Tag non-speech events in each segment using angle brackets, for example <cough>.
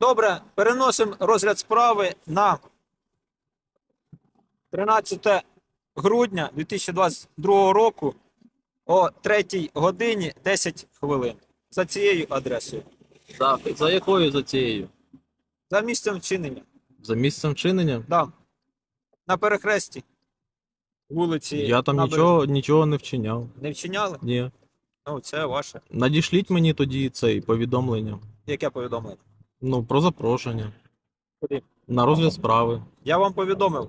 Добре, переносимо розгляд справи на 13 грудня 2022 року о 3 годині 10 хвилин. За цією адресою. Так, за якою за цією? За місцем вчинення. За місцем чинення? Да. На перехресті вулиці. Я там нічого, нічого не вчиняв. не вчиняли? Ні. Ну, це ваше. Надішліть мені тоді цей повідомлення. Яке повідомлення? Ну, про запрошення. Куди? На розгляд справи. Я вам повідомив.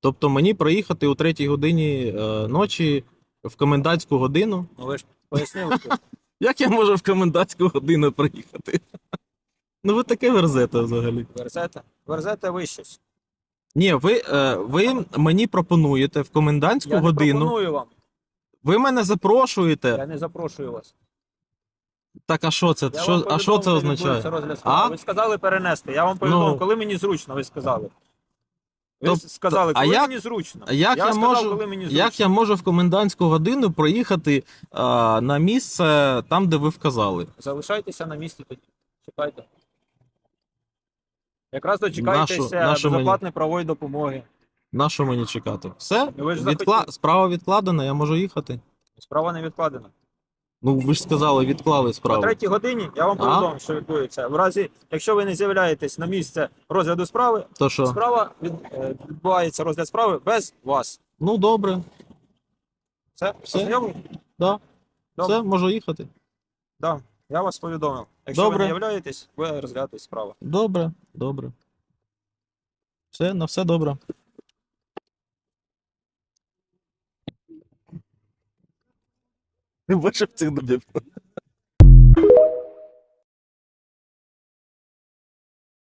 Тобто мені приїхати о 3 годині е, ночі в комендантську годину. Ну ви ж пояснили. <laughs> Як я можу в комендантську годину приїхати? Ну ви таке верзете взагалі. Верзете? Верзете ви щось. Ні, ви, е, ви мені пропонуєте в комендантську Я не годину. пропоную вам. Ви мене запрошуєте. Я не запрошую вас. Так, а що це? Я Що, а що це де означає? відбудеться розгляд справи. А? Ви сказали перенести. Я вам повідомив, Ну. коли мені зручно, ви сказали. Ви Тоб- сказали, а коли як- мені зручно. А як я, сказав, можу, коли мені зручно. як я можу в комендантську годину проїхати а, на місце там, де ви вказали? Залишайтеся на місці тоді. Чекайте. Якраз дочекайтеся Нашу- нашу мені- безоплатної правової допомоги. На що мені чекати? Все? Ви ж Відкла... захотіли. Справа відкладена, я можу їхати. Справа не відкладена. Ну, ви ж сказали, відклали О справу. третій годині я вам А? повідомив, що відбудеться. В разі, якщо ви не з'являєтесь на місце розгляду справи, То що? справа від, е, відбувається розгляд справи без вас. Ну, добре. Все? Все. Ознайомлені? Да. Добре. Все, можу їхати. Да, я вас повідомив. Якщо Добре. ви не являєтесь, ви розглядаєтесь справа. Добре, добре. Все, на все добре. Не бачив цих дубів.